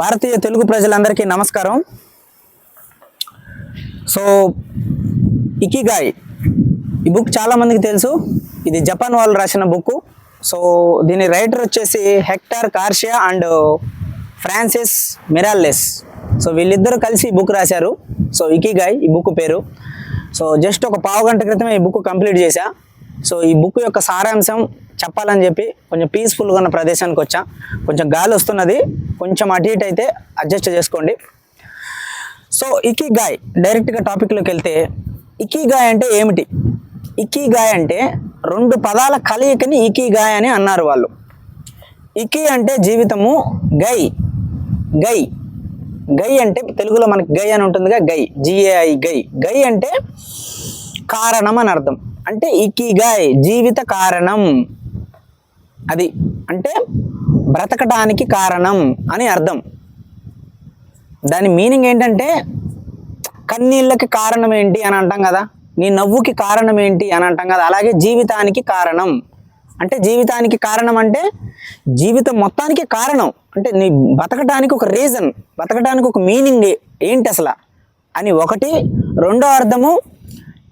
భారతీయ తెలుగు ప్రజలందరికీ నమస్కారం. So Ikigai ఈ బుక్ చాలా మందికి తెలుసు. ఇది జపాన్ వాళ్ళు రాసిన బుక్. సో దీని రైటర్ వచ్చేసి Hector Garcia and Francis Miralles. So వీళ్ళిద్దరూ కలిసి ఈ బుక్ రాశారు. సో ఇకిగాయ్ ఈ బుక్ పేరు. సో జస్ట్ ఒక పావు గంట క్రితమే ఈ బుక్ కంప్లీట్ చేశా. సో ఈ బుక్ యొక్క సారాంశం చెప్పాలని చెప్పి కొంచెం పీస్ఫుల్గా ఉన్న ప్రదేశానికి వచ్చా. కొంచెం గాలి వస్తున్నది. కొంచెం అటు ఇటు అయితే అడ్జస్ట్ చేసుకోండి. సో ఇకీ గాయ్ డైరెక్ట్గా టాపిక్లోకి వెళ్తే ఇకిగాయ్ అంటే ఏమిటి? ఇకిగాయ్ అంటే రెండు పదాల కలయికని ఇకీ గాయ్ అని అన్నారు వాళ్ళు. ఇకి అంటే జీవితము గై గై గై అంటే తెలుగులో మనకి గై అని ఉంటుందిగా గై జిఏఐ గై గై అంటే కారణం అని అర్థం. అంటే ఇకిగాయ్ జీవిత కారణం. అది అంటే బ్రతకడానికి కారణం అని అర్థం. దాని మీనింగ్ ఏంటంటే కన్నీళ్ళకి కారణం ఏంటి అని అంటాం కదా. నీ నవ్వుకి కారణం ఏంటి అని అంటాం కదా. అలాగే జీవితానికి కారణం. అంటే జీవితానికి కారణం అంటే జీవితం మొత్తానికి కారణం. అంటే నీ బతకడానికి ఒక రీజన్ బతకడానికి ఒక మీనింగ్ ఏంటి అసలు? అని ఒకటి రెండో అర్థము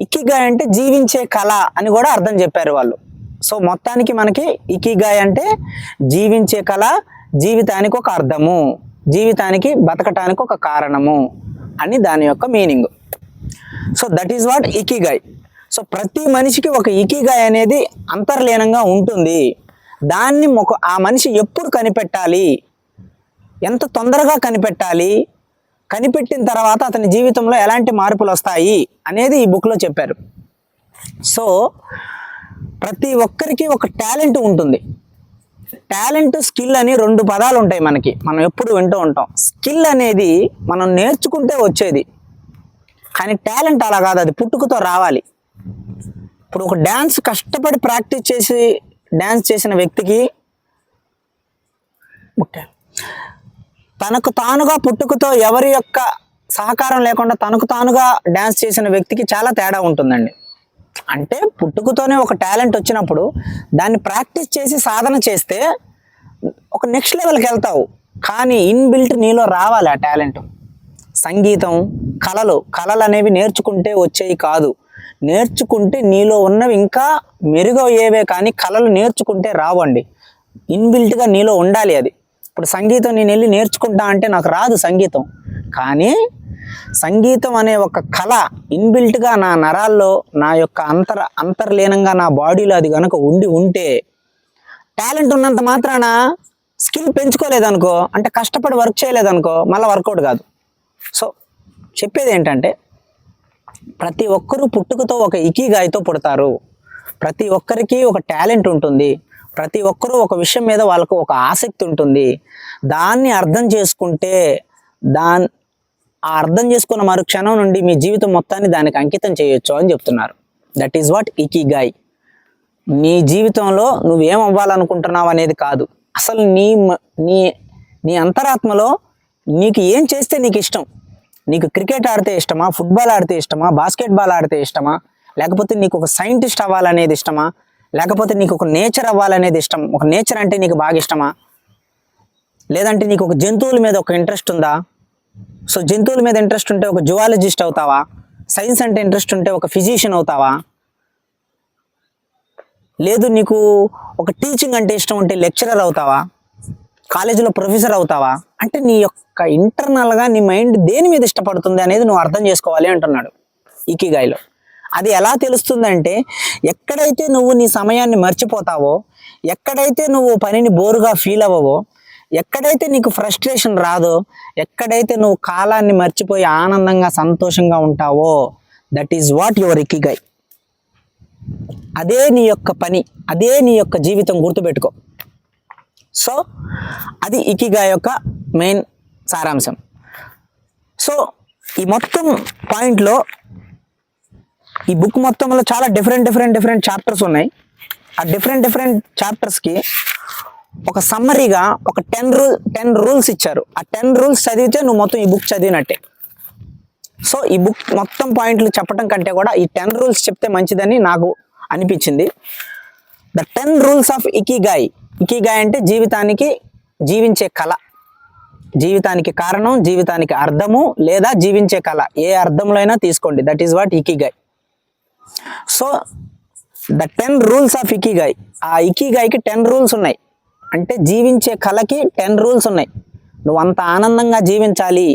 ఇక్కిగా అంటే జీవించే కళ అని కూడా అర్థం చెప్పారు వాళ్ళు. సో మొత్తానికి మనకి ఇకిగాయ్ అంటే జీవించే కళ జీవితానికి ఒక అర్థము జీవితానికి బతకటానికి ఒక కారణము అని దాని యొక్క meaning. So that is what Ikigai. So ప్రతి మనిషికి ఒక ఇకిగాయ్ అనేది అంతర్లీనంగా ఉంటుంది. దాన్ని ఒక ఆ మనిషి ఎప్పుడు కనిపెట్టాలి? ఎంత తొందరగా కనిపెట్టాలి? కనిపెట్టిన తర్వాత అతని జీవితంలో ఎలాంటి మార్పులు వస్తాయి? అనేది ఈ బుక్లో చెప్పారు. సో ప్రతి ఒక్కరికి ఒక టాలెంట్ ఉంటుంది. టాలెంట్ స్కిల్ అని రెండు పదాలు ఉంటాయి మనకి. మనం ఎప్పుడు వింటూ ఉంటాం. స్కిల్ అనేది మనం నేర్చుకుంటే వచ్చేది. కానీ టాలెంట్ అలా కాదు. అది పుట్టుకతో రావాలి. ఇప్పుడు ఒక డ్యాన్స్ కష్టపడి ప్రాక్టీస్ చేసి డ్యాన్స్ చేసిన వ్యక్తికి తనకు తానుగా పుట్టుకతో ఎవరి యొక్క సహకారం లేకుండా తనకు తానుగా డ్యాన్స్ చేసిన వ్యక్తికి చాలా తేడా ఉంటుందండి. అంటే పుట్టుకతోనే ఒక టాలెంట్ వచ్చినప్పుడు దాన్ని ప్రాక్టీస్ చేసి సాధన చేస్తే ఒక నెక్స్ట్ లెవెల్కి వెళ్తావు. కానీ ఇన్బిల్ట్ నీలో రావాలి ఆ టాలెంట్. సంగీతం కళలు కళలు అనేవి నేర్చుకుంటే వచ్చేవి కాదు. నేర్చుకుంటే నీలో ఉన్నవి ఇంకా మెరుగయ్యేవే కానీ కళలు నేర్చుకుంటే రావండి. ఇన్బిల్ట్గా నీలో ఉండాలి అది. ఇప్పుడు సంగీతం నేను వెళ్ళి నేర్చుకుంటా అంటే నాకు రాదు సంగీతం. కానీ సంగీతం అనే ఒక కళ ఇన్బిల్ట్గా నా నరాల్లో నా యొక్క అంతర అంతర్లీనంగా నా బాడీలో అది కనుక ఉండి ఉంటే టాలెంట్ ఉన్నంత మాత్రాన స్కిల్ పెంచుకోలేదనుకో అంటే కష్టపడి వర్క్ చేయలేదనుకో మళ్ళీ వర్కౌట్ కాదు. సో చెప్పేది ఏంటంటే ప్రతి ఒక్కరూ పుట్టుకతో ఒక ఇకీగాయతో పుడతారు. ప్రతి ఒక్కరికి ఒక టాలెంట్ ఉంటుంది. ప్రతి ఒక్కరూ ఒక విషయం మీద వాళ్ళకు ఒక ఆసక్తి ఉంటుంది. దాన్ని అర్థం చేసుకుంటే దాన్ ఆ అర్థం చేసుకున్న మరు క్షణం నుండి మీ జీవితం మొత్తాన్ని దానికి అంకితం చేయొచ్చు అని చెప్తున్నారు. దట్ ఈస్ వాట్ ఇకిగాయ్ నీ జీవితంలో నువ్వేం అవ్వాలనుకుంటున్నావు అనేది కాదు. అసలు నీ నీ నీ అంతరాత్మలో నీకు ఏం చేస్తే నీకు ఇష్టం? నీకు క్రికెట్ ఆడితే ఇష్టమా? ఫుట్బాల్ ఆడితే ఇష్టమా? బాస్కెట్బాల్ ఆడితే ఇష్టమా? లేకపోతే నీకు ఒక సైంటిస్ట్ అవ్వాలనేది ఇష్టమా? లేకపోతే నీకు ఒక నేచర్ అవ్వాలనేది ఇష్టం? ఒక నేచర్ అంటే నీకు బాగా ఇష్టమా? లేదంటే నీకు ఒక జంతువుల మీద ఒక ఇంట్రెస్ట్ ఉందా? సో జంతువుల మీద ఇంట్రెస్ట్ ఉంటే ఒక జువాలజిస్ట్ అవుతావా? సైన్స్ అంటే ఇంట్రెస్ట్ ఉంటే ఒక ఫిజిషియన్ అవుతావా? లేదు నీకు ఒక టీచింగ్ అంటే ఇష్టం ఉంటే లెక్చరర్ అవుతావా? కాలేజీలో ప్రొఫెసర్ అవుతావా? అంటే నీ యొక్క ఇంటర్నల్గా నీ మైండ్ దేని మీద ఇష్టపడుతుంది అనేది నువ్వు అర్థం చేసుకోవాలి అంటున్నాడు ఇకిగాయలో. అది ఎలా తెలుస్తుందంటే ఎక్కడైతే నువ్వు నీ సమయాన్ని మర్చిపోతావో ఎక్కడైతే నువ్వు పనిని బోరుగా ఫీల్ అవ్వవో ఎక్కడైతే నీకు ఫ్రస్ట్రేషన్ రాదో ఎక్కడైతే నువ్వు కాలాన్ని మర్చిపోయి ఆనందంగా సంతోషంగా ఉంటావో that is what your Ikigai అదే నీ యొక్క పని అదే నీ యొక్క జీవితం గుర్తుపెట్టుకో. సో అది ఇకిగా యొక్క మెయిన్ సారాంశం. సో ఈ మొత్తం పాయింట్లో ఈ బుక్ మొత్తంలో చాలా డిఫరెంట్ డిఫరెంట్ డిఫరెంట్ చాప్టర్స్ ఉన్నాయి. ఆ డిఫరెంట్ డిఫరెంట్ చాప్టర్స్కి ఒక సమ్మరీగా ఒక టెన్ రూల్ టెన్ రూల్స్ ఇచ్చారు. ఆ టెన్ రూల్స్ చదివితే నువ్వు మొత్తం ఈ బుక్ చదివినట్టే. సో ఈ బుక్ మొత్తం పాయింట్లు చెప్పడం కంటే కూడా ఈ టెన్ రూల్స్ చెప్తే మంచిదని నాకు అనిపించింది. The ten rules of Ikigai. Ikigai అంటే జీవితానికి జీవించే కళ. జీవితానికి కారణం జీవితానికి అర్థము లేదా జీవించే కళ. ఏ అర్థంలో అయినా తీసుకోండి. That is what Ikigai. So the ten rules of Ikigai. ఆ ఇకిగాయ్కి టెన్ రూల్స్ ఉన్నాయి. అంటే జీవించే కళకి టెన్ రూల్స్ ఉన్నాయి. నువ్వు అంత ఆనందంగా జీవించాలి.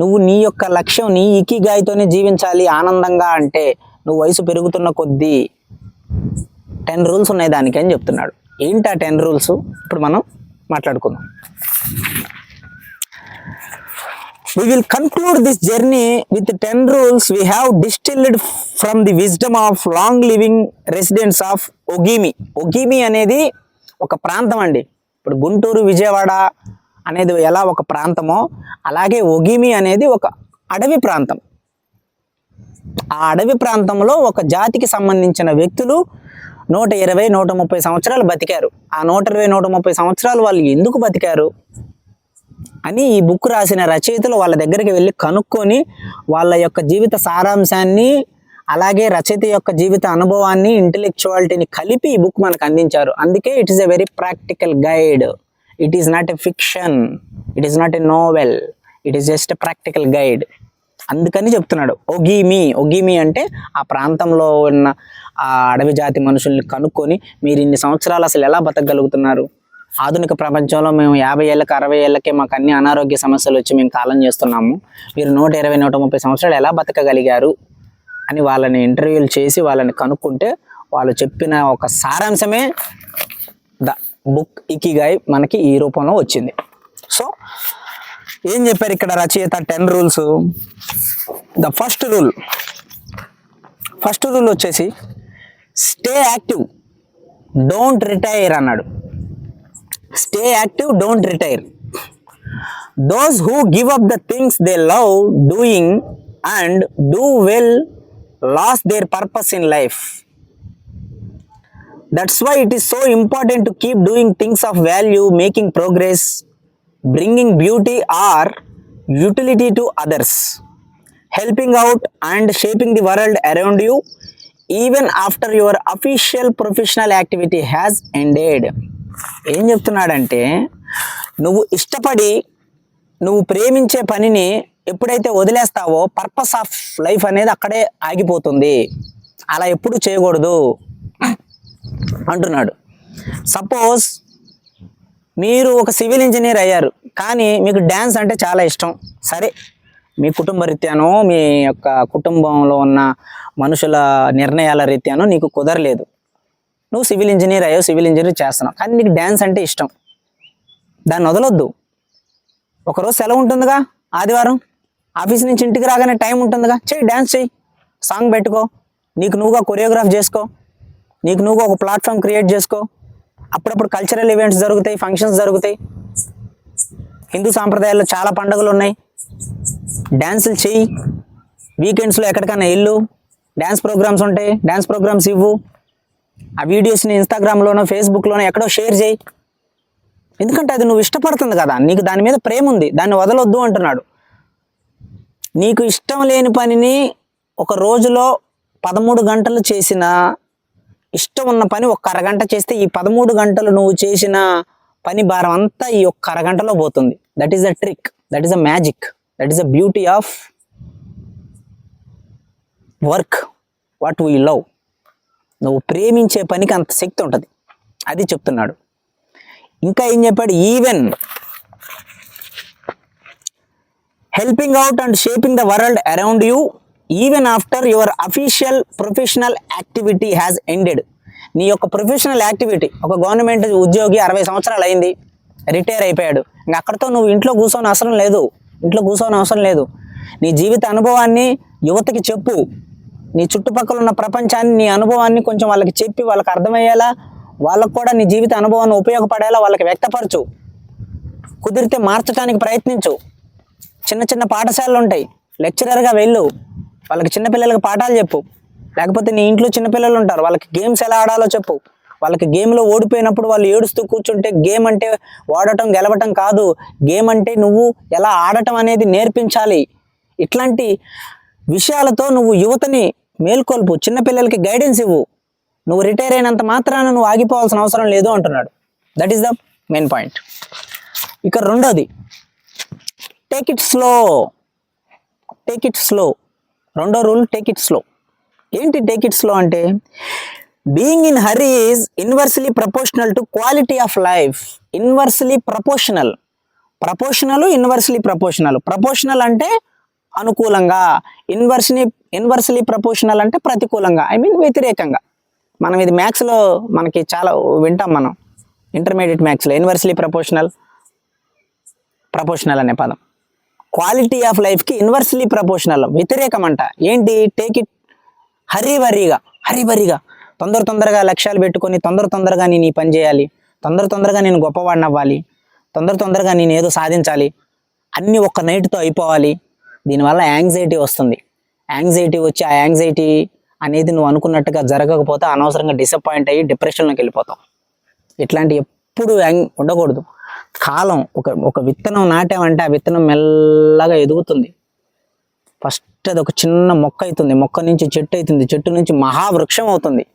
నువ్వు నీ యొక్క లక్ష్యం నీ ఇకిగాయ్తోనే జీవించాలి ఆనందంగా అంటే నువ్వు వయసు పెరుగుతున్న కొద్దీ టెన్ రూల్స్ ఉన్నాయి దానికి అని చెప్తున్నాడు. ఏంటి ఆ టెన్ రూల్స్? ఇప్పుడు మనం మాట్లాడుకుందాం. We will conclude this journey with ten rules we have distilled from the wisdom of long living residents of Ogimi Ogimi అనేది ఒక ప్రాంతం అండి ఇప్పుడు గుంటూరు విజయవాడ అనేది ఎలా ఒక ప్రాంతమో అలాగే ఒగిమి అనేది ఒక అడవి ప్రాంతం. ఆ అడవి ప్రాంతంలో ఒక జాతికి సంబంధించిన వ్యక్తులు నూట ఇరవై నూట ముప్పై సంవత్సరాలు బతికారు. ఆ నూట ఇరవై నూట ముప్పై సంవత్సరాలు వాళ్ళు ఎందుకు బతికారు అని ఈ బుక్ రాసిన రచయితలు వాళ్ళ దగ్గరికి వెళ్ళి కనుక్కొని వాళ్ళ యొక్క జీవిత సారాంశాన్ని అలాగే రచయిత యొక్క జీవిత అనుభవాన్ని ఇంటెలెక్చువాలిటీని కలిపి ఈ బుక్ మనకు అందించారు. అందుకే it is a very practical guide it is not a fiction it is not a novel it is just a practical guide అందుకని చెప్తున్నాడు. ఒగీమి. ఒగీమి అంటే ఆ ప్రాంతంలో ఉన్న ఆ అడవి జాతి మనుషుల్ని కనుక్కొని మీరు ఇన్ని సంవత్సరాలు అసలు ఎలా బతకగలుగుతున్నారు? ఆధునిక ప్రపంచంలో మేము యాభై ఏళ్ళకి అరవై ఏళ్ళకే మాకు అన్ని అనారోగ్య సమస్యలు వచ్చి మేము కాలం చేస్తున్నాము. మీరు నూట ఇరవై నూట ముప్పై సంవత్సరాలు ఎలా బతకగలిగారు? అని వాళ్ళని ఇంటర్వ్యూలు చేసి వాళ్ళని కనుక్కుంటే వాళ్ళు చెప్పిన ఒక సారాంశమే ద బుక్ ఇకిగాయ్ మనకి ఈ రూపంలో వచ్చింది. సో ఏం చెప్పారు ఇక్కడ రచయిత? Ten rules. The first rule. First rule వచ్చేసి స్టే యాక్టివ్ డోంట్ రిటైర్ అన్నాడు. Stay active don't retire. Those who give up the things they love doing and do well lose their purpose in life that's why it is so important to keep doing things of value making progress bringing beauty or utility to others helping out and shaping the world around you even after your official professional activity has ended ఏం చెప్తున్నాడంటే నువ్వు ఇష్టపడి నువ్వు ప్రేమించే పనిని ఎప్పుడైతే వదిలేస్తావో purpose of life అనేది అక్కడే ఆగిపోతుంది. అలా ఎప్పుడు చేయకూడదు. అంటున్నాడు. సపోజ్ మీరు ఒక సివిల్ ఇంజనీర్ అయ్యారు కానీ మీకు డ్యాన్స్ అంటే చాలా ఇష్టం. సరే మీ కుటుంబ రీత్యానో మీ యొక్క కుటుంబంలో ఉన్న మనుషుల నిర్ణయాల రీత్యానో నీకు కుదరలేదు. నువ్వు సివిల్ ఇంజనీర్ అయ్యో సివిల్ ఇంజనీర్ చేస్తున్నావు కానీ నీకు డ్యాన్స్ అంటే ఇష్టం. దాన్ని వదలొద్దు. ఒకరోజు సెలవు ఉంటుందిగా ఆదివారం? ఆఫీస్ నుంచి ఇంటికి రాగానే టైం ఉంటుందిగా. చెయ్యి డ్యాన్స్ చెయ్యి సాంగ్ పెట్టుకో. నీకు నువ్వుగా కొరియోగ్రాఫ్ చేసుకో. నీకు నువ్వుగా ఒక ప్లాట్ఫామ్ క్రియేట్ చేసుకో. అప్పుడప్పుడు కల్చరల్ ఈవెంట్స్ జరుగుతాయి ఫంక్షన్స్ జరుగుతాయి. హిందూ సాంప్రదాయాల్లో చాలా పండుగలు ఉన్నాయి. డ్యాన్సులు చెయ్యి. వీకెండ్స్లో ఎక్కడికైనా వెళ్ళు. డ్యాన్స్ ప్రోగ్రామ్స్ ఉంటాయి. డ్యాన్స్ ప్రోగ్రామ్స్ ఇవ్వు. ఆ వీడియోస్ని ఇన్స్టాగ్రామ్లోనో ఫేస్బుక్లోనో ఎక్కడో షేర్ చేయి ఎందుకంటే అది నువ్వు ఇష్టపడుతుంది కదా. నీకు దాని మీద ప్రేమ ఉంది దాన్ని వదలొద్దు అంటున్నాడు. నీకు ఇష్టం లేని పనిని ఒక రోజులో పదమూడు గంటలు చేసిన ఇష్టం ఉన్న పని ఒక అరగంట చేస్తే ఈ పదమూడు గంటలు నువ్వు చేసిన పని భారం అంతా ఈ ఒక్క అరగంటలో పోతుంది. That is the trick that is a magic that is a beauty of work what we love నువ్వు ప్రేమించే పనికి అంత శక్తి ఉంటుంది. అది చెప్తున్నాడు. ఇంకా ఏం చెప్పాడు? Even helping out and shaping the world around you even after your official professional activity has ended నీ యొక్క ప్రొఫెషనల్ యాక్టివిటీ ఒక గవర్నమెంట్ ఉద్యోగి అరవై సంవత్సరాలు అయింది రిటైర్ అయిపోయాడు. ఇంకా అక్కడితో నువ్వు ఇంట్లో కూర్చొని అవసరం లేదు ఇంట్లో కూర్చొని అవసరం లేదు. నీ జీవిత అనుభవాన్ని యువతకి చెప్పు. నీ చుట్టుపక్కల ఉన్న ప్రపంచాన్ని నీ అనుభవాన్ని కొంచెం వాళ్ళకి చెప్పి వాళ్ళకి అర్థమయ్యేలా వాళ్ళకు కూడా నీ జీవిత అనుభవాన్ని ఉపయోగపడేలా వాళ్ళకి వ్యక్తపరచు. కుదిరితే మార్చడానికి ప్రయత్నించు. చిన్న చిన్న పాఠశాలలు ఉంటాయి. లెక్చరర్గా వెళ్ళు. వాళ్ళకి చిన్నపిల్లలకి పాఠాలు చెప్పు. లేకపోతే నీ ఇంట్లో చిన్నపిల్లలు ఉంటారు. వాళ్ళకి గేమ్స్ ఎలా ఆడాలో చెప్పు. వాళ్ళకి గేమ్లో ఓడిపోయినప్పుడు వాళ్ళు ఏడుస్తూ కూర్చుంటే గేమ్ అంటే వాడటం గెలవటం కాదు. గేమ్ అంటే నువ్వు ఎలా ఆడటం అనేది నేర్పించాలి. ఇట్లాంటి విషయాలతో నువ్వు యువతని మేల్కొల్పు. చిన్నపిల్లలకి గైడెన్స్ ఇవ్వు. నువ్వు రిటైర్ అయినంత మాత్రాన నువ్వు ఆగిపోవాల్సిన అవసరం లేదు అంటున్నాడు. That is the main point ఇక రెండోది. Take it slow take it slow రెండో రూల్ టేక్ ఇట్ స్లో ఏంటి టేక్ ఇట్ స్లో అంటే? Being in hurry is inversely proportional to quality of life inversely proportional proportional inversely proportional proportional అంటే అనుకూలంగా. ఇన్వర్స్ని inversely proportional అంటే ప్రతికూలంగా. I mean వ్యతిరేకంగా. మనం ఇది మ్యాథ్స్లో మనకి చాలా వింటాం మనం. ఇంటర్మీడియట్ మ్యాథ్స్లో ఇన్వర్స్లీ ప్రపోర్షనల్ ప్రపోర్షనల్ అనే పదం. క్వాలిటీ ఆఫ్ లైఫ్కి ఇన్వర్స్లీ ప్రపోర్షనల్ వ్యతిరేకం అంట ఏంటి? టేక్ ఇట్ హరీవరీగా హరీబరీగా తొందర తొందరగా లక్ష్యాలు పెట్టుకొని తొందర తొందరగా నేను ఈ పని చేయాలి. తొందర తొందరగా నేను గొప్పవాడిని అవ్వాలి. తొందర తొందరగా నేను ఏదో సాధించాలి. అన్నీ ఒక్క నైట్తో అయిపోవాలి. దీనివల్ల యాంగ్జైటీ వస్తుంది. యాంగ్జైటీ వచ్చి ఆ యాంగ్జైటీ అనేది నువ్వు అనుకున్నట్టుగా జరగకపోతే అనవసరంగా డిసప్పాయింట్ అయ్యి డిప్రెషన్లోకి వెళ్ళిపోతావు. ఇట్లాంటి ఎప్పుడు యాంగ్ ఉండకూడదు. కాలం ఒక ఒక విత్తనం నాటామంటే ఆ విత్తనం మెల్లగా ఎదుగుతుంది. ఫస్ట్ అది ఒక చిన్న మొక్క అవుతుంది. మొక్క నుంచి చెట్టు అవుతుంది. చెట్టు నుంచి మహావృక్షం అవుతుంది.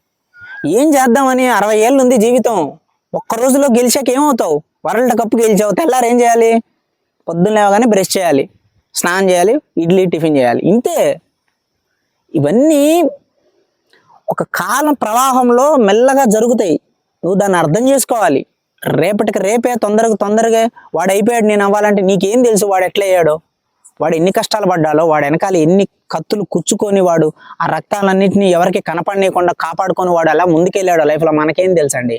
ఏం చేద్దామని అరవై ఏళ్ళు ఉంది జీవితం. ఒక్క రోజులో గెలిచాక ఏమవుతావు? వరల్డ్ కప్ గెలిచావు. తెల్లారు ఏం చేయాలి? పొద్దున్న లేవగానే బ్రష్ చేయాలి. స్నానం చేయాలి. ఇడ్లీ టిఫిన్ చేయాలి. ఇంతే. ఇవన్నీ ఒక కాలం ప్రవాహంలో మెల్లగా జరుగుతాయి. నువ్వు దాన్ని అర్థం చేసుకోవాలి. రేపటికి రేపే తొందరగా తొందరగా వాడు అయిపోయాడు నేను అవ్వాలంటే నీకేం తెలుసు వాడు ఎట్లా అయ్యాడో? వాడు ఎన్ని కష్టాలు పడ్డాలో వాడు వెనకాల ఎన్ని కత్తులు కుచ్చుకొని వాడు ఆ రక్తాలన్నింటినీ ఎవరికి కనపడనీయకుండా కాపాడుకొని వాడు అలా ముందుకెళ్ళాడు లైఫ్లో మనకేం తెలుసండి?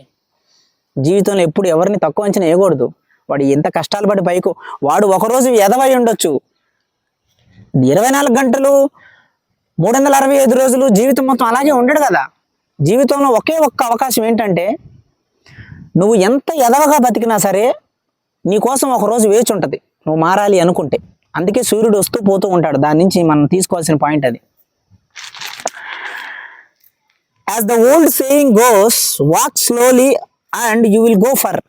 జీవితంలో ఎప్పుడు ఎవరిని తక్కువ అంచనా వేయకూడదు. వాడు ఎంత కష్టాలు పడి పైకు వాడు ఒకరోజు ఎదవై ఉండొచ్చు. ఇరవై నాలుగు గంటలు మూడు వందల అరవై ఐదు రోజులు జీవితం మొత్తం అలాగే ఉండడు కదా? జీవితంలో ఒకే ఒక్క అవకాశం ఏంటంటే నువ్వు ఎంత ఎదవగా బతికినా సరే నీకోసం ఒకరోజు ఒక రోజు వేచి ఉంటుంది నువ్వు మారాలి అనుకుంటే. అందుకే సూర్యుడు వస్తూ పోతూ ఉంటాడు. దాని నుంచి మనం తీసుకోవాల్సిన పాయింట్ అది. As the old saying goes walk slowly and you will go far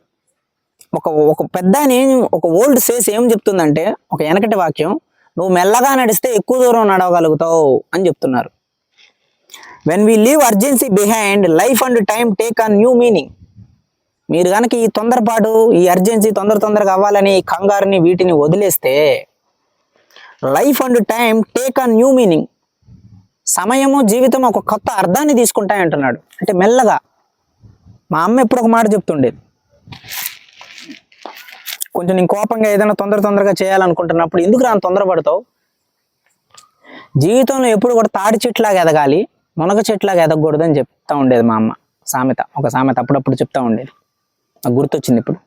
ఒక ఒక పెద్ద ఆయన ఏం- ఒక ఓల్డ్ సేస్ ఏం చెప్తుందంటే ఒక వెనకటి వాక్యం నువ్వు మెల్లగా నడిస్తే ఎక్కువ దూరం నడవగలుగుతావు అని చెప్తున్నారు. When we leave urgency behind life and time take on new meaning మీరు కనుక ఈ తొందరపాటు ఈ అర్జెన్సీ తొందర తొందరగా అవ్వాలని ఈ కంగారుని వీటిని వదిలేస్తే life and time take on new meaning సమయము జీవితం ఒక కొత్త అర్థాన్ని తీసుకుంటాయి అంటున్నాడు అంటే మెల్లగా. మా అమ్మ ఎప్పుడు ఒక మాట చెప్తుండేది. కొంచెం నేను కోపంగా ఏదైనా తొందర తొందరగా చేయాలనుకుంటున్నప్పుడు ఎందుకు రాను తొందరపడతావు? జీవితంలో ఎప్పుడు కూడా తాడి చెట్లాగా ఎదగాలి మునగ చెట్లాగా ఎదగకూడదు అని చెప్తా ఉండేది మా అమ్మ. సామెత. ఒక సామెత అప్పుడప్పుడు చెప్తా ఉండేది. నాకు గుర్తొచ్చింది ఇప్పుడు.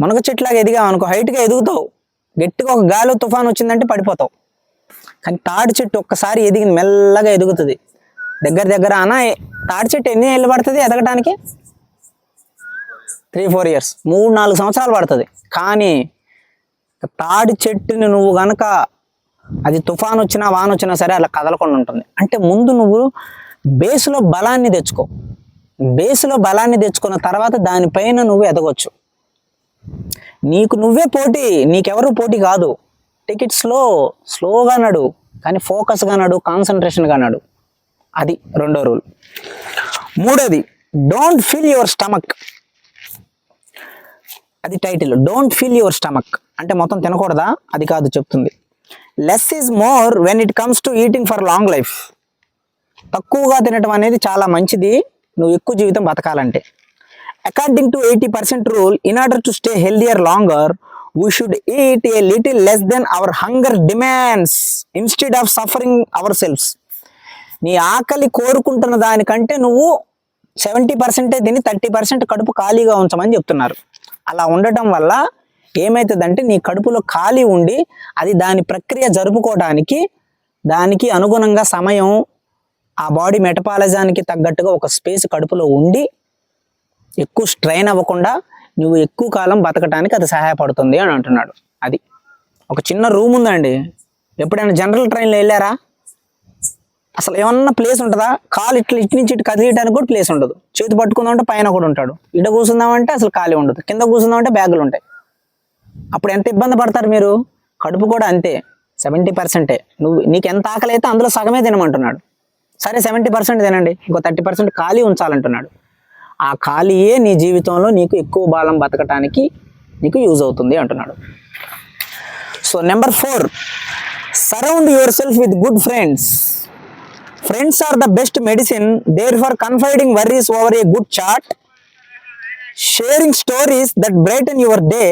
మునగ చెట్లాగా ఎదిగావు అనుకో హైట్గా ఎదుగుతావు. గట్టిగా ఒక గాలి తుఫాన్ వచ్చిందంటే పడిపోతావు. కానీ తాడి చెట్టు ఒక్కసారి ఎదిగి మెల్లగా ఎదుగుతుంది. దగ్గర దగ్గర అన్న తాడి చెట్టు ఎన్ని ఏళ్ళు పడుతుంది ఎదగటానికి? త్రీ ఫోర్ ఇయర్స్ మూడు నాలుగు సంవత్సరాలు పడుతుంది. కానీ తాడి చెట్టుని నువ్వు గనక అది తుఫాన్ వచ్చినా వాన వచ్చినా సరే అలా కదలకుండా ఉంటుంది. అంటే ముందు నువ్వు బేస్లో బలాన్ని తెచ్చుకో. బేస్లో బలాన్ని తెచ్చుకున్న తర్వాత దానిపైన నువ్వు ఎదగొచ్చు. నీకు నువ్వే పోటీ నీకెవరు పోటీ కాదు. టికెట్ స్లో స్లోగా నడు కానీ ఫోకస్గా నడు కాన్సన్ట్రేషన్గా నడు. అది రెండో రూల్ మూడోది డోంట్ ఫీల్ యువర్ స్టమక్ అది title don't fill your stomach అంటే మొత్తం తినకూడదా? అది కాదు చెప్తుంది. Less is more when it comes to eating for long life తక్కువగా తినటం అనేది చాలా మంచిది. నువ్వు ఎక్కువ జీవితం బతకాలంటే. According to eighty percent rule in order to stay healthier longer we should eat a little less than our hunger demands instead of suffering our selves నీ ఆకలి కోరుకుంటున్న దానికంటే నువ్వు సెవెంటీ పర్సెంటే తిని థర్టీ పర్సెంట్ కడుపు ఖాళీగా ఉంచమని చెప్తున్నారు. అలా ఉండటం వల్ల ఏమవుతుందంటే నీ కడుపులో ఖాళీ ఉండి అది దాని ప్రక్రియ జరుపుకోవడానికి దానికి అనుగుణంగా సమయం ఆ బాడీ మెటపాలజానికి తగ్గట్టుగా ఒక స్పేస్ కడుపులో ఉండి ఎక్కువ స్ట్రెయిన్ అవ్వకుండా నువ్వు ఎక్కువ కాలం బతకడానికి అది సహాయపడుతుంది అని అంటున్నాడు. అది ఒక చిన్న రూమ్ ఉందండి. ఎప్పుడైనా జనరల్ ట్రైన్లో వెళ్ళారా? అసలు ఏమన్నా ప్లేస్ ఉంటుందా? కాలు ఇట్లా ఇటు నుంచి ఇటు కదిలియడానికి కూడా ప్లేస్ ఉండదు. చేతి పట్టుకుందామంటే పైన కూడా ఉంటాడు. ఇట కూర్చుందామంటే అసలు ఖాళీ ఉండదు. కింద కూర్చుందామంటే బ్యాగులు ఉంటాయి. అప్పుడు ఎంత ఇబ్బంది పడతారు మీరు? కడుపు కూడా అంతే. సెవెంటీ పర్సెంటే. నువ్వు నీకు ఎంత ఆకలి అయితే అందులో సగమే తినమంటున్నాడు. సరే సెవెంటీ పర్సెంట్ తినండి. ఇంకో థర్టీ పర్సెంట్ ఖాళీ ఉంచాలంటున్నాడు. ఆ ఖాళీయే నీ జీవితంలో నీకు ఎక్కువ బాలం బతకటానికి నీకు యూజ్ అవుతుంది అంటున్నాడు. So number four surround your self with good friends friends are the best medicine there for confiding worries over a good chat sharing stories that brighten your day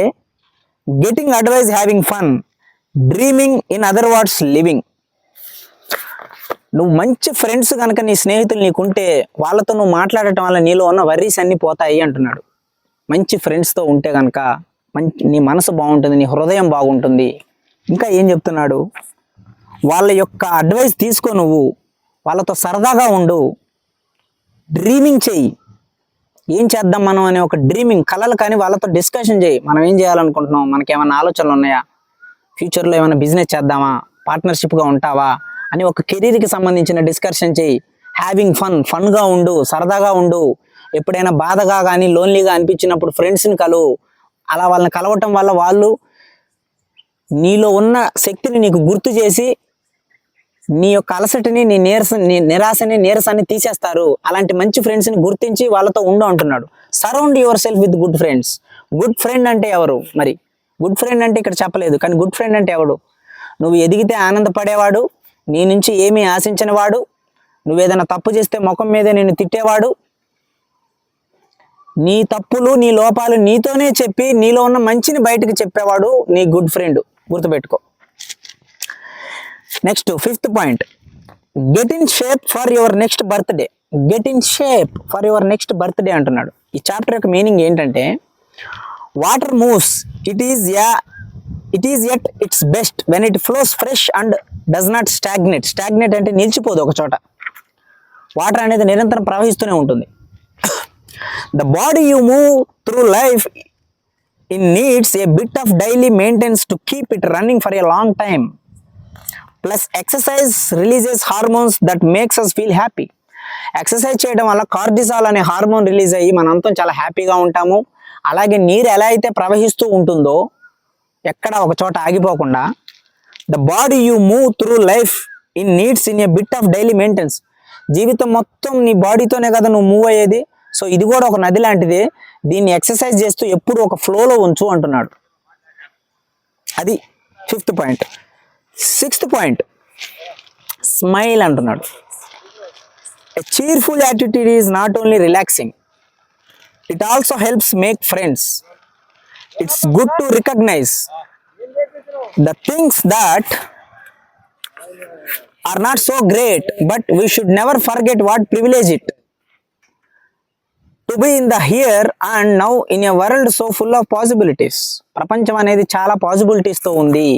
getting advice having fun dreaming in other words living నువ్వు మంచి friends కనుక నీ స్నేహితులు నీకుంటే వాళ్ళతో నువ్వు మాట్లాడటం వల్ల నీలో ఉన్న వర్రీస్ అన్నీ పోతాయి అంటున్నాడు. మంచి ఫ్రెండ్స్తో ఉంటే కనుక మంచి నీ మనసు బాగుంటుంది నీ హృదయం బాగుంటుంది. ఇంకా ఏం చెప్తున్నాడు? వాళ్ళ యొక్క అడ్వైస్ తీసుకో నువ్వు. వాళ్ళతో సరదాగా ఉండు. డ్రీమింగ్ చెయ్యి ఏం చేద్దాం మనం అనే ఒక డ్రీమింగ్ కలలు కానీ వాళ్ళతో డిస్కషన్ చేయి. మనం ఏం చేయాలనుకుంటున్నాం? మనకి ఏమైనా ఆలోచనలు ఉన్నాయా? ఫ్యూచర్లో ఏమైనా బిజినెస్ చేద్దామా? పార్ట్నర్షిప్గా ఉంటావా? అని ఒక కెరీర్కి సంబంధించిన డిస్కషన్ చేయి. హ్యావింగ్ ఫన్ ఫన్గా ఉండు సరదాగా ఉండు. ఎప్పుడైనా బాధగా కానీ లోన్లీగా అనిపించినప్పుడు ఫ్రెండ్స్ని కలువు అలా వాళ్ళని కలవటం వల్ల వాళ్ళు నీలో ఉన్న శక్తిని నీకు గుర్తు చేసి నీ యొక్క అలసటిని నీ నీరస నీ నిరాశని నీరసాన్ని తీసేస్తారు. అలాంటి మంచి ఫ్రెండ్స్ని గుర్తించి వాళ్ళతో ఉండు అంటున్నాడు. Surround your self with good friends good friend అంటే ఎవరు? మరి గుడ్ ఫ్రెండ్ అంటే ఇక్కడ చెప్పలేదు కానీ గుడ్ ఫ్రెండ్ అంటే ఎవడు? నువ్వు ఎదిగితే ఆనందపడేవాడు నీ నుంచి ఏమీ ఆశించిన వాడు. నువ్వు ఏదైనా తప్పు చేస్తే ముఖం మీదే నిన్ను తిట్టేవాడు. నీ తప్పులు నీ లోపాలు నీతోనే చెప్పి నీలో ఉన్న మంచిని బయటకు చెప్పేవాడు నీ గుడ్ ఫ్రెండ్ గుర్తుపెట్టుకో. Next fifth point get in shape for your next birthday get in shape for your next birthday అంటున్నాడు. ఈ చాప్టర్ యొక్క మీనింగ్ ఏంటంటే water moves it is yeah it is at its best when it flows fresh and does not stagnate stagnate అంటే నిలిచిపోదు ఒక చోట. Water అనేది నిరంతరం ప్రవహిస్తూనే ఉంటుంది. The body you move through life in needs a bit of daily maintenance to keep it running for a long time plus exercise releases hormones that makes us feel happy exercise చేయడం వల్ల కార్డిసాల్ అనే hormone release అయ్యి మనంతా చాలా హ్యాపీగా ఉంటాము. అలాగే నీరు ఎలా అయితే ప్రవహిస్తూ ఉంటుందో ఎక్కడ ఒక చోట ఆగిపోకుండా the body you move through life in needs in a bit of daily maintenance జీవితం మొత్తం నీ బాడీతోనే కదా నువ్వు మూవ్ అయ్యేది. సో ఇది కూడా ఒక నది లాంటిది. దీన్ని ఎక్సర్సైజ్ చేస్తూ ఎప్పుడు ఒక ఫ్లోలో ఉంచు అంటున్నాడు. అది fifth point sixth point smile అంటున్నాడు. A cheerful attitude is not only relaxing it also helps make friends it's good to recognise the things that are not so great but we should never forget what privilege it to be in the here and now in a world so full of possibilities ప్రపంచం అనేది చాలా పాసిబిలిటీస్తో ఉంది.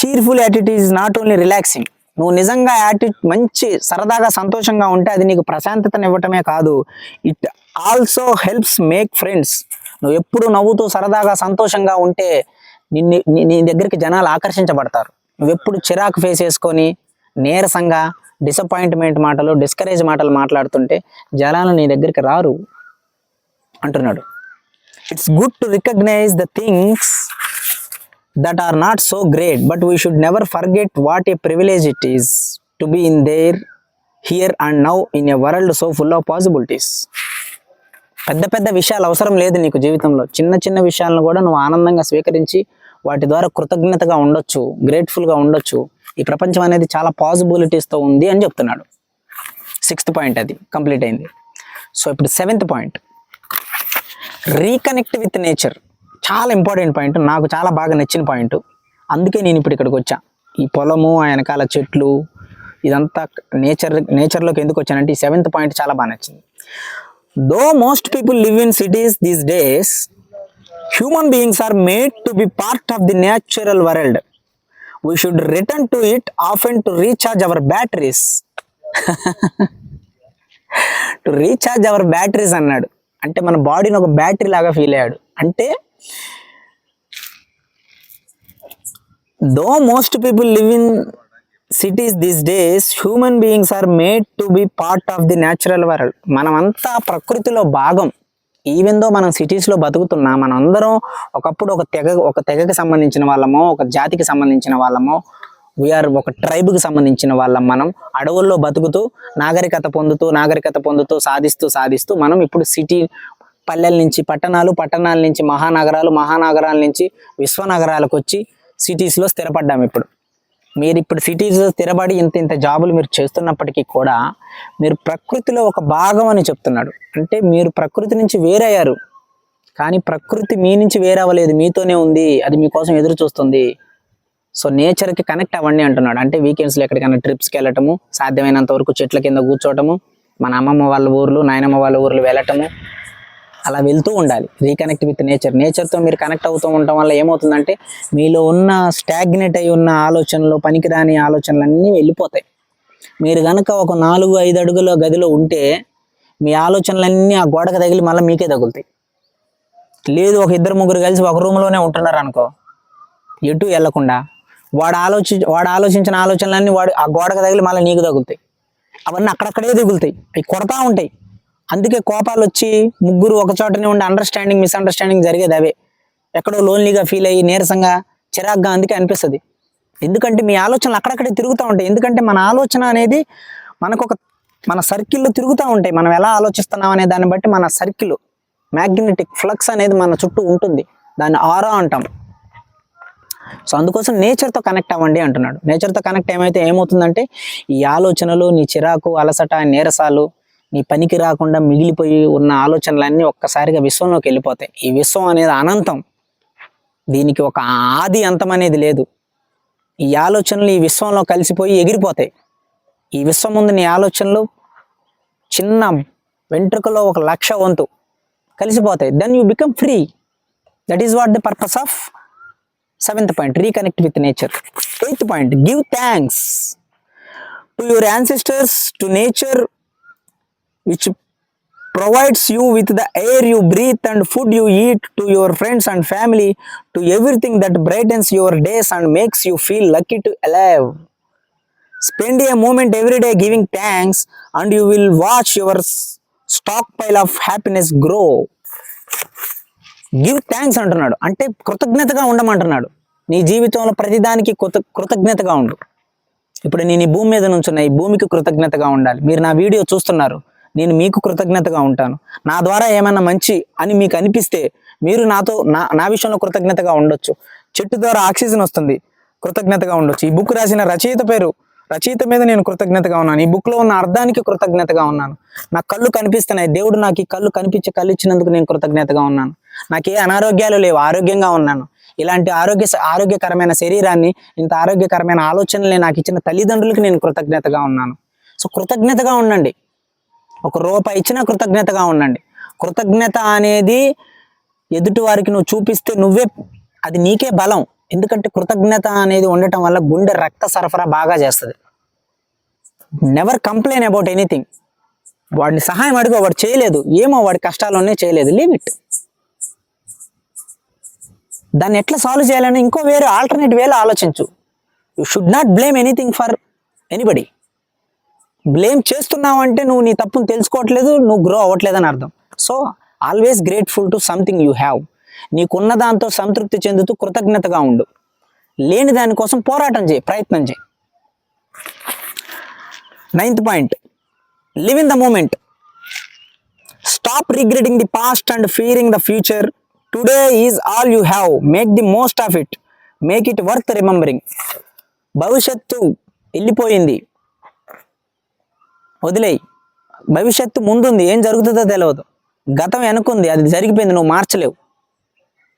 Cheerful attitude is not only relaxing నువ్వు నిజంగా attitude మంచి సరదాగా సంతోషంగా ఉంటే అది నీకు ప్రశాంతతను ఇవ్వటమే కాదు. It also helps make friends నువ్వు ఎప్పుడు నవ్వుతూ సరదాగా సంతోషంగా ఉంటే నిన్ను నీ- దగ్గరికి జనాలు ఆకర్షించబడతారు. నువ్వు ఎప్పుడు చిరాకు ఫేస్ చేసుకొని నీరసంగా డిసప్పాయింట్మెంట్ మాటలు డిస్కరేజ్ మాటలు మాట్లాడుతుంటే జనాలు నీ దగ్గరికి రారు అంటున్నాడు. It's good to recognise the things that are not so great but we should never forget what a privilege it is to be in there here and now in a world so full of possibilities పెద్ద పెద్ద విషయాలు అవసరం లేదు నీకు జీవితంలో. చిన్న చిన్న విషయాలను కూడా నువ్వు ఆనందంగా స్వీకరించి వాటి ద్వారా కృతజ్ఞతగా ఉండొచ్చు గ్రేట్ఫుల్గా ఉండొచ్చు. ఈ ప్రపంచం అనేది చాలా పాసిబిలిటీస్తో ఉంది అని చెప్తున్నాడు. సిక్స్త్ పాయింట్ అది కంప్లీట్ అయింది. సో ఇప్పుడు seventh point reconnect with nature చాలా ఇంపార్టెంట్ పాయింట్ నాకు చాలా బాగా నచ్చిన పాయింట్ అందుకే నేను ఇప్పుడు ఇక్కడికి వచ్చా. ఈ పొలము ఆ వెనకాల చెట్లు ఇదంతా నేచర్ నేచర్లోకి ఎందుకు వచ్చానంటే ఈ సెవెంత్ పాయింట్ చాలా బాగా నచ్చింది. Though most people live in cities these days human beings are made to be part of the natural world we should return to it often to recharge our batteries to recharge our batteries అన్నాడు. అంటే మన బాడీని ఒక battery లాగా feel అయ్యాడు. అంటే though most people live in cities these days human beings are made to be part of the natural world మనమంతా ప్రకృతిలో భాగం. ఈవెన్ దో మనం సిటీస్లో బతుకుతున్నా మనం అందరం ఒకప్పుడు ఒక తెగ ఒక తెగకి సంబంధించిన వాళ్ళమో ఒక జాతికి సంబంధించిన వాళ్ళమో వీఆర్ ఒక ట్రైబ్కి సంబంధించిన వాళ్ళం మనం. అడవుల్లో బతుకుతూ నాగరికత పొందుతూ నాగరికత పొందుతూ సాధిస్తూ సాధిస్తూ మనం ఇప్పుడు సిటీ పల్లెల నుంచి పట్టణాలు పట్టణాల నుంచి మహానగరాలు మహానగరాల నుంచి విశ్వనగరాలకు వచ్చి సిటీస్లో స్థిరపడ్డాం ఇప్పుడు. మీరు ఇప్పుడు సిటీస్ స్థిరపడి ఇంత ఇంత జాబులు మీరు చేస్తున్నప్పటికీ కూడా మీరు ప్రకృతిలో ఒక భాగం అని చెప్తున్నాడు. అంటే మీరు ప్రకృతి నుంచి వేరయ్యారు. కానీ ప్రకృతి మీ నుంచి వేరవ్వలేదు. మీతోనే ఉంది. అది మీకోసం ఎదురు చూస్తుంది. సో నేచర్కి కనెక్ట్ అవ్వండి అంటున్నాడు. అంటే వీకెండ్స్లో ఎక్కడికైనా ట్రిప్స్కి వెళ్ళటము సాధ్యమైనంత వరకు చెట్ల కింద కూర్చోవటము మన అమ్మమ్మ వాళ్ళ ఊర్లు నాయనమ్మ వాళ్ళ ఊర్లు వెళ్ళటము అలా వెళ్తూ ఉండాలి. Reconnect with nature. నేచర్తో మీరు కనెక్ట్ అవుతూ ఉండటం వల్ల ఏమవుతుందంటే మీలో ఉన్న స్టాగ్నెట్ అయి ఉన్న ఆలోచనలు పనికిరాని ఆలోచనలు అన్నీ వెళ్ళిపోతాయి. మీరు కనుక ఒక నాలుగు ఐదు అడుగుల గదిలో ఉంటే మీ ఆలోచనలన్నీ ఆ గోడకు తగిలి మళ్ళీ మీకే తగులుతాయి. లేదు ఒక ఇద్దరు ముగ్గురు కలిసి ఒక రూమ్లోనే ఉంటున్నారు అనుకో ఎటు వెళ్ళకుండా వాడు ఆలోచి వాడు ఆలోచించిన ఆలోచనలన్నీ వాడు ఆ గోడకు తగిలి మళ్ళీ నీకు తగులుతాయి. అవన్నీ అక్కడక్కడే తగులుతాయి. అవి కొడతా ఉంటాయి. అందుకే కోపాలు వచ్చి ముగ్గురు ఒక చోటనే ఉండి అండర్స్టాండింగ్ మిస్అండర్స్టాండింగ్ జరిగేది అవే. ఎక్కడో లోన్లీగా ఫీల్ అయ్యి నీరసంగా చిరాగ్గా అందుకే అనిపిస్తుంది. ఎందుకంటే మీ ఆలోచనలు అక్కడక్కడే తిరుగుతూ ఉంటాయి. ఎందుకంటే మన ఆలోచన అనేది మనకు ఒక మన సర్కిల్లో తిరుగుతూ ఉంటాయి. మనం ఎలా ఆలోచిస్తున్నాం అనే దాన్ని బట్టి మన సర్కిల్ మ్యాగ్నెటిక్ ఫ్లక్స్ అనేది మన చుట్టూ ఉంటుంది. దాన్ని ఆరా అంటాం. సో అందుకోసం నేచర్తో కనెక్ట్ అవ్వండి అంటున్నాడు. నేచర్తో కనెక్ట్ ఏమైతే ఏమవుతుందంటే ఈ ఆలోచనలు నీ చిరాకు అలసట నీరసాలు నీ పనికి రాకుండా మిగిలిపోయి ఉన్న ఆలోచనలన్నీ ఒక్కసారిగా విశ్వంలోకి వెళ్ళిపోతాయి. ఈ విశ్వం అనేది అనంతం. దీనికి ఒక ఆది అంతం అనేది లేదు. ఈ ఆలోచనలు ఈ విశ్వంలో కలిసిపోయి ఎగిరిపోతాయి. ఈ విశ్వం ముందు నీ ఆలోచనలు చిన్న వెంట్రుకలో ఒక లక్ష వంతు కలిసిపోతాయి. Then you become free that is what the purpose of seventh point reconnect with nature eighth point give thanks to your ancestors to nature which provides you with the air you breathe and food you eat to your friends and family to everything that brightens your days and makes you feel lucky to alive spend a moment every day giving thanks and you will watch your stack pile of happiness grow give thanks అంటున్నాడు. అంటే కృతజ్ఞతగా ఉండమంటున్నాడు. నీ జీవితంలో ప్రతిదానికి కృత కృతజ్ఞతగా ఉండు. ఇప్పుడు నేను ఈ భూమి మీద నుంచున్న ఈ భూమికి కృతజ్ఞతగా ఉండాలి. మీరు నా వీడియో చూస్తున్నారు. నేను మీకు కృతజ్ఞతగా ఉంటాను. నా ద్వారా ఏమైనా మంచి అని మీకు అనిపిస్తే మీరు నాతో నా నా విషయంలో కృతజ్ఞతగా ఉండొచ్చు. చెట్టు ద్వారా ఆక్సిజన్ వస్తుంది. కృతజ్ఞతగా ఉండొచ్చు. ఈ బుక్ రాసిన రచయిత పేరు రచయిత మీద నేను కృతజ్ఞతగా ఉన్నాను. ఈ బుక్లో ఉన్న అర్థానికి కృతజ్ఞతగా ఉన్నాను. నా కళ్ళు కనిపిస్తున్నాయి. దేవుడు నాకు ఈ కళ్ళు కనిపించి కళ్ళు ఇచ్చినందుకు నేను కృతజ్ఞతగా ఉన్నాను. నాకు ఏ అనారోగ్యాలు లేవు. ఆరోగ్యంగా ఉన్నాను. ఇలాంటి ఆరోగ్య ఆరోగ్యకరమైన శరీరాన్ని ఇంత ఆరోగ్యకరమైన ఆలోచనలు నాకు ఇచ్చిన తల్లిదండ్రులకు నేను కృతజ్ఞతగా ఉన్నాను. సో కృతజ్ఞతగా ఉండండి. ఒక రూపాయి ఇచ్చినా కృతజ్ఞతగా ఉండండి. కృతజ్ఞత అనేది ఎదుటి వారికి నువ్వు చూపిస్తే నువ్వే అది నీకే బలం. ఎందుకంటే కృతజ్ఞత అనేది ఉండటం వల్ల గుండె రక్త సరఫరా బాగా చేస్తుంది. నెవర్ కంప్లైన్ అబౌట్ ఎనీథింగ్ వాడిని సహాయం అడిగో వాడు చేయలేదు. ఏమో వాడి కష్టాలు చేయలేదు. లీవ్ ఇట్ దాన్ని ఎట్లా సాల్వ్ చేయాలని ఇంకో వేరే ఆల్టర్నేట్ వేలో ఆలోచించు. You should not blame anything for anybody blame చేస్తున్నావు అంటే నువ్వు నీ తప్పును తెలుసుకోవట్లేదు నువ్వు గ్రో అవ్వట్లేదని అర్థం. So always grateful to something you have నీకున్న దాంతో సంతృప్తి చెందుతూ కృతజ్ఞతగా ఉండు. లేని దానికోసం పోరాటం చేయి ప్రయత్నం చేయి. Ninth point live in the moment stop regretting the past and fearing the future today is all you have make the most of it make it worth remembering భవిష్యత్తు వెళ్ళిపోయింది. వదిలేయి. భవిష్యత్తు ముందుంది ఏం జరుగుతుందో తెలియదు గతం వెనుకుంది అది జరిగిపోయింది నువ్వు మార్చలేవు.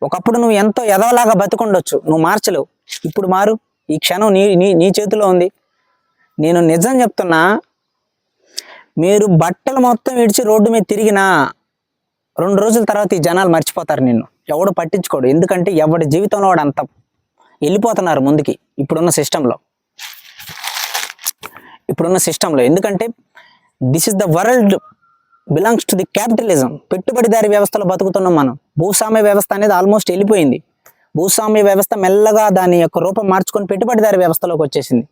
ఒకప్పుడు నువ్వు ఎంతో ఎదవలాగా బతుకుండొచ్చు నువ్వు మార్చలేవు. ఇప్పుడు మారు ఈ క్షణం నీ నీ నీ చేతిలో ఉంది. నేను నిజం చెప్తున్నా మీరు బట్టలు మొత్తం విడిచి రోడ్డు మీద తిరిగినా రెండు రోజుల తర్వాత ఈ జనాలు మర్చిపోతారు నిన్ను. ఎవడు పట్టించుకోడు ఎందుకంటే ఎవడి జీవితంలో వాడు అంత వెళ్ళిపోతున్నారు ముందుకి ఇప్పుడున్న సిస్టంలో. ఇప్పుడున్న సిస్టంలో ఎందుకంటే this is the world belongs to the capitalism పెట్టుబడిదారి వ్యవస్థలో బతుకుతున్నాం మనం. భూస్వామ్య వ్యవస్థ అనేది ఆల్మోస్ట్ వెళ్ళిపోయింది. భూస్వామ్య వ్యవస్థ మెల్లగా దాని యొక్క రూపం మార్చుకొని పెట్టుబడిదారి వ్యవస్థలోకి వచ్చేసింది.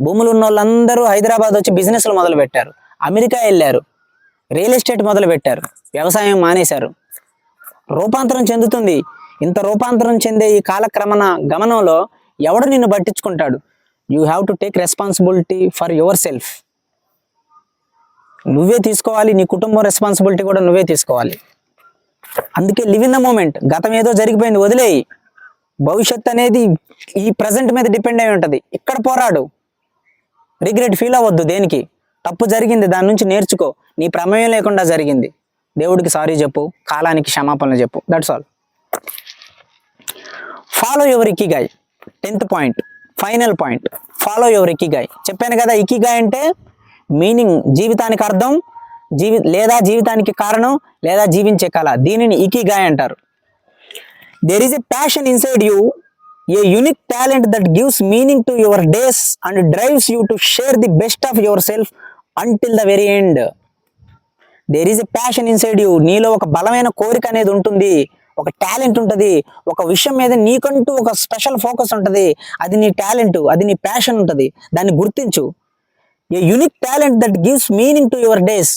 భూములు ఉన్న వాళ్ళందరూ హైదరాబాద్ వచ్చి బిజినెస్లు మొదలు పెట్టారు అమెరికా వెళ్ళారు. రియల్ ఎస్టేట్ మొదలు పెట్టారు వ్యవసాయం మానేశారు. రూపాంతరం చెందుతుంది. ఇంత రూపాంతరం చెందే ఈ కాలక్రమణ గమనంలో ఎవడు నిన్ను పట్టించుకుంటాడు? You have to take responsibility for your self నువ్వే తీసుకోవాలి నీ కుటుంబం రెస్పాన్సిబిలిటీ కూడా నువ్వే తీసుకోవాలి. అందుకే లివ్ ఇన్ ద మూమెంట్ గతం ఏదో జరిగిపోయింది వదిలేయి. భవిష్యత్ అనేది ఈ ప్రజెంట్ మీద డిపెండ్ అయి ఉంటుంది. ఇక్కడ పోరాడు? రిగ్రెట్ ఫీల్ అవ్వద్దు దేనికి? తప్పు జరిగింది దాని నుంచి నేర్చుకో. నీ ప్రమేయం లేకుండా జరిగింది. దేవుడికి సారీ చెప్పు కాలానికి క్షమాపణలు చెప్పు. That's all follow your Ikigai tenth point final point follow your Ikigai చెప్పాను కదా ఇకిగాయ్ అంటే మీనింగ్ జీవితానికి అర్థం జీవి లేదా జీవితానికి కారణం లేదా జీవించే కళ. దీనిని ఇకిగాయ్ అంటారు. There a passion inside you a unique talent that gives meaning to your days and drives you to share the best of yourself until the very end there is a passion inside you నీలో ఒక బలమైన కోరిక అనేది ఉంటుంది. ఒక talent ఉంటుంది. ఒక విషయం మీద నీకంటూ ఒక స్పెషల్ ఫోకస్ ఉంటుంది. అది నీ టాలెంట్ అది నీ ప్యాషన్ ఉంటుంది. దాన్ని గుర్తించు. A unique talent that gives meaning to your days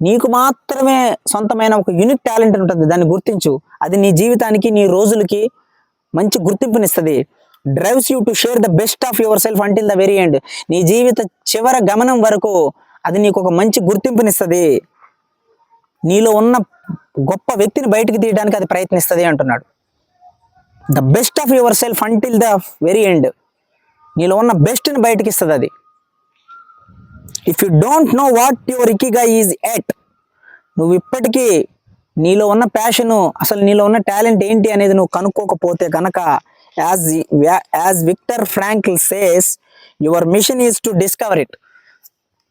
నీకు మాత్రమే సొంతమైన ఒక యూనిక్ టాలెంట్ ఉంటుంది దాన్ని గుర్తించు. అది నీ జీవితానికి నీ రోజులకి మంచి గుర్తింపునిస్తుంది. Drives you to share the best of yourself until the very end నీ జీవిత చివర గమనం వరకు అది నీకు ఒక మంచి గుర్తింపునిస్తుంది. నీలో ఉన్న గొప్ప వ్యక్తిని బయటికి తీయడానికి అది ప్రయత్నిస్తుంది అంటున్నాడు. The best of yourself until the very end నీలో ఉన్న బెస్ట్ని బయటకి ఇస్తుంది అది. If you don't know what your ikigai is at నువ్వు ఇప్పటికీ నీలో ఉన్న ప్యాషను అసలు నీలో ఉన్న టాలెంట్ ఏంటి అనేది నువ్వు కనుక్కోకపోతే కనుక as as Victor Frankl says your mission is to discover it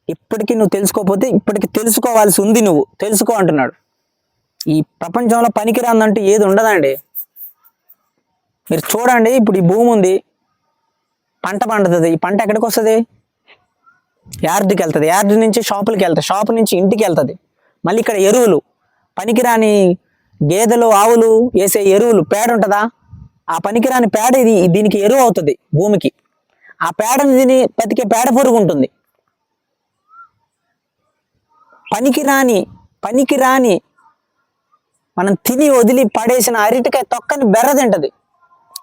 ఇప్పటికీ నువ్వు తెలుసుకోకపోతే ఇప్పటికి తెలుసుకోవాల్సి ఉంది నువ్వు. తెలుసుకో అంటున్నాడు. ఈ ప్రపంచంలో పనికిరాందంటూ ఏది ఉండదండి. మీరు చూడండి ఇప్పుడు ఈ భూమి ఉంది. పంట పండుతుంది. ఈ పంట ఎక్కడికి వస్తుంది యార్డ్కి వెళ్తుంది. యార్డ్ నుంచి షాపులకి వెళ్తుంది. షాపు నుంచి ఇంటికి వెళ్తుంది. మళ్ళీ ఇక్కడ ఎరువులు. పనికిరాని గేదెలు ఆవులు వేసే ఎరువులు పేడ ఉంటుందా? ఆ పనికిరాని పేడ ఇది దీనికి ఎరువు అవుతుంది భూమికి. ఆ పేడని తిని బతికే పేడ పురుగు ఉంటుంది పనికిరాని పనికిరాని మనం తిని వదిలి పడేసిన అరటికాయ తొక్కని బెర్ర తింటది.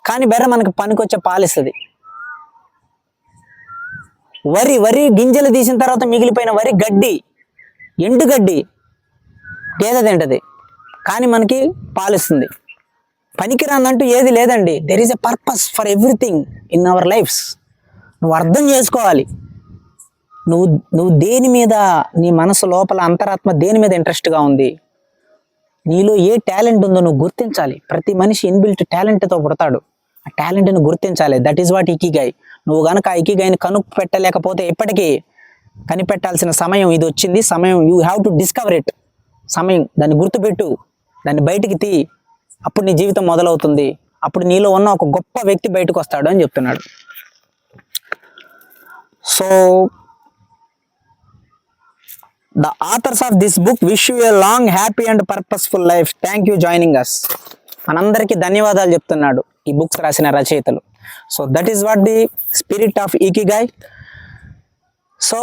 కానీ బెర్ర మనకి పనికొచ్చే పాలిస్తుంది. వరి వరి గింజలు తీసిన తర్వాత మిగిలిపోయిన వరి గడ్డి ఎండు గడ్డి గేదె తింటది. కానీ మనకి పాలిస్తుంది. పనికిరాందంటూ ఏది లేదండి. There is a purpose for everything in our lives నువ్వు అర్థం చేసుకోవాలి. నువ్వు నువ్వు దేని మీద నీ మనసు లోపల అంతరాత్మ దేని మీద ఇంట్రెస్ట్గా ఉంది? నీలో ఏ టాలెంట్ ఉందో నువ్వు గుర్తించాలి. ప్రతి మనిషి ఇన్బిల్ట్ టాలెంట్తో పుడతాడు. ఆ టాలెంట్ని గుర్తించాలి. దట్ ఈస్ వాట్ ఇకిగాయ్ నువ్వు గనక ఆ ఇకిగాయని కనుక్పెట్టలేకపోతే ఎప్పటికీ కనిపెట్టాల్సిన సమయం ఇది వచ్చింది. సమయం you have to discover it సమయం దాన్ని గుర్తుపెట్టు. దాన్ని బయటికి తీ. అప్పుడు నీ జీవితం మొదలవుతుంది. అప్పుడు నీలో ఉన్న ఒక గొప్ప వ్యక్తి బయటకు వస్తాడు అని చెప్తున్నాడు. So the authors of this book wish you a long happy and purposeful life thank you joining us మనందరికీ ధన్యవాదాలు చెప్తున్నాడు. ఈ బుక్స్ రాసిన రచయితలు. So that is what the spirit of ikigai so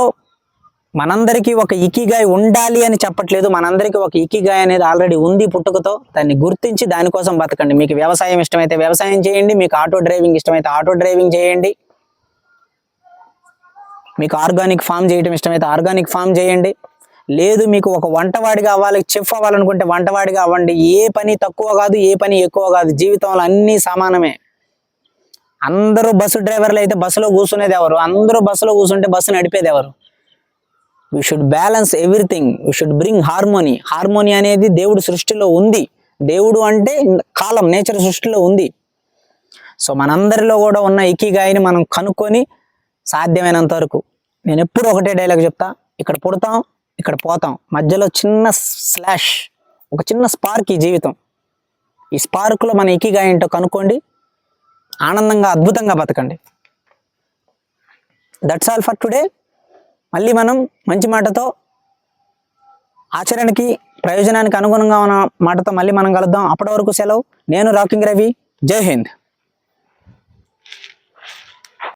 మనందరికీ ఒక ఇకిగాయ్ ఉండాలి అని చెప్పట్లేదు. మనందరికీ ఒక ఇకిగాయ్ అనేది ఆల్రెడీ ఉంది పుట్టుకతో. దాన్ని గుర్తించి దానికోసం బతకండి. మీకు వ్యవసాయం ఇష్టమైతే వ్యవసాయం చేయండి. మీకు ఆటో డ్రైవింగ్ ఇష్టమైతే ఆటో డ్రైవింగ్ చేయండి. మీకు ఆర్గానిక్ ఫామ్ చేయడం ఇష్టమైతే ఆర్గానిక్ ఫామ్ చేయండి. లేదు మీకు ఒక వంటవాడిగా అవ్వాలి చెఫ్ అవ్వాలనుకుంటే వంటవాడిగా అవ్వండి. ఏ పని తక్కువ కాదు ఏ పని ఎక్కువ కాదు. జీవితంలో అన్నీ సమానమే. అందరూ బస్సు డ్రైవర్లు అయితే బస్సులో కూర్చునేది ఎవరు? అందరూ బస్సులో కూర్చుంటే బస్సు నడిపేది ఎవరు? We should balance everything we should bring harmony harmony అనేది దేవుడు సృష్టిలో ఉంది. దేవుడు అంటే కాలం నేచర్ సృష్టిలో ఉంది. సో మనందరిలో కూడా ఉన్న ఇకిగాయని మనం కనుక్కొని సాధ్యమైనంత వరకు. నేను ఎప్పుడు ఒకటే డైలాగ్ చెప్తా. ఇక్కడ పుడతాం. ఇక్కడ పోతాం. మధ్యలో చిన్న స్లాష్ ఒక చిన్న స్పార్క్ ఈ జీవితం. ఈ స్పార్క్లో మన ఇకిగా ఏంటో కనుక్కోండి. ఆనందంగా అద్భుతంగా బతకండి. దట్స్ ఆల్ ఫర్ టుడే మళ్ళీ మనం మంచి మాటతో ఆచరణకి ప్రయోజనానికి అనుగుణంగా ఉన్న మాటతో మళ్ళీ మనం కలుద్దాం. అప్పటి వరకు సెలవు. నేను రాకింగ్ రవి. జై హింద్.